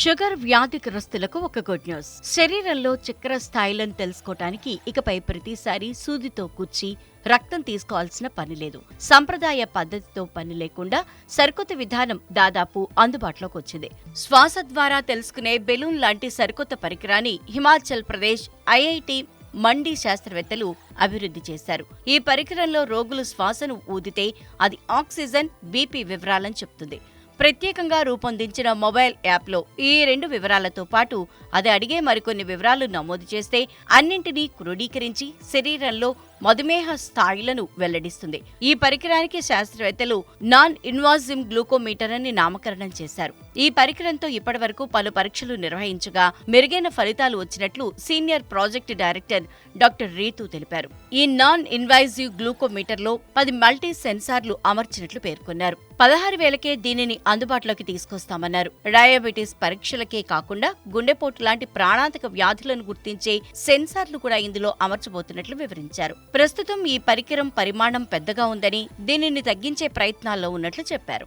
Sugar వ్యాధిగ్రస్తులకు ఒక good news. శరీరంలో చక్కెర స్థాయిలను తెలుసుకోవటానికి ఇకపై ప్రతిసారి సూదితో కుచ్చి రక్తం తీసుకోవాల్సిన పని లేదు. సంప్రదాయ పద్ధతితో పని లేకుండా సరికొత్త విధానం దాదాపు అందుబాటులోకి వచ్చింది. శ్వాస ద్వారా తెలుసుకునే బెలూన్ లాంటి సరికొత్త పరికరాన్ని హిమాచల్ ప్రదేశ్ ఐఐటి మండి శాస్త్రవేత్తలు అభివృద్ధి చేశారు. ఈ పరికరంలో రోగులు శ్వాసను ఊదితే అది ఆక్సిజన్ బీపీ వివరాలను చెప్తుంది. ప్రత్యేకంగా రూపొందించిన మొబైల్ యాప్లో ఈ రెండు వివరాలతో పాటు అది అడిగే మరికొన్ని వివరాలు నమోదు చేస్తే అన్నింటినీ క్రోడీకరించి శరీరంలో మధుమేహ స్థాయిలను వెల్లడిస్తుంది. ఈ పరికరానికి శాస్త్రవేత్తలు నాన్ ఇన్వాజిమ్ గ్లూకోమీటర్ అని నామకరణం చేశారు. ఈ పరికరంతో ఇప్పటివరకు పలు పరీక్షలు నిర్వహించగా మెరుగైన ఫలితాలు వచ్చినట్లు senior project director doctor Ritu తెలిపారు. ఈ నాన్ ఇన్వైజివ్ గ్లూకోమీటర్లో పది మల్టీ సెన్సార్లు అమర్చినట్లు పేర్కొన్నారు. పదహారు వేలకే దీనిని అందుబాటులోకి తీసుకొస్తామన్నారు. డయాబెటీస్ పరీక్షలకే కాకుండా గుండెపోటు లాంటి ప్రాణాంతక వ్యాధులను గుర్తించే సెన్సార్లు కూడా ఇందులో అమర్చబోతున్నట్లు వివరించారు. ప్రస్తుతం ఈ పరికరం పరిమాణం పెద్దగా ఉందని దీనిని తగ్గించే ప్రయత్నాల్లో ఉన్నట్లు చెప్పారు.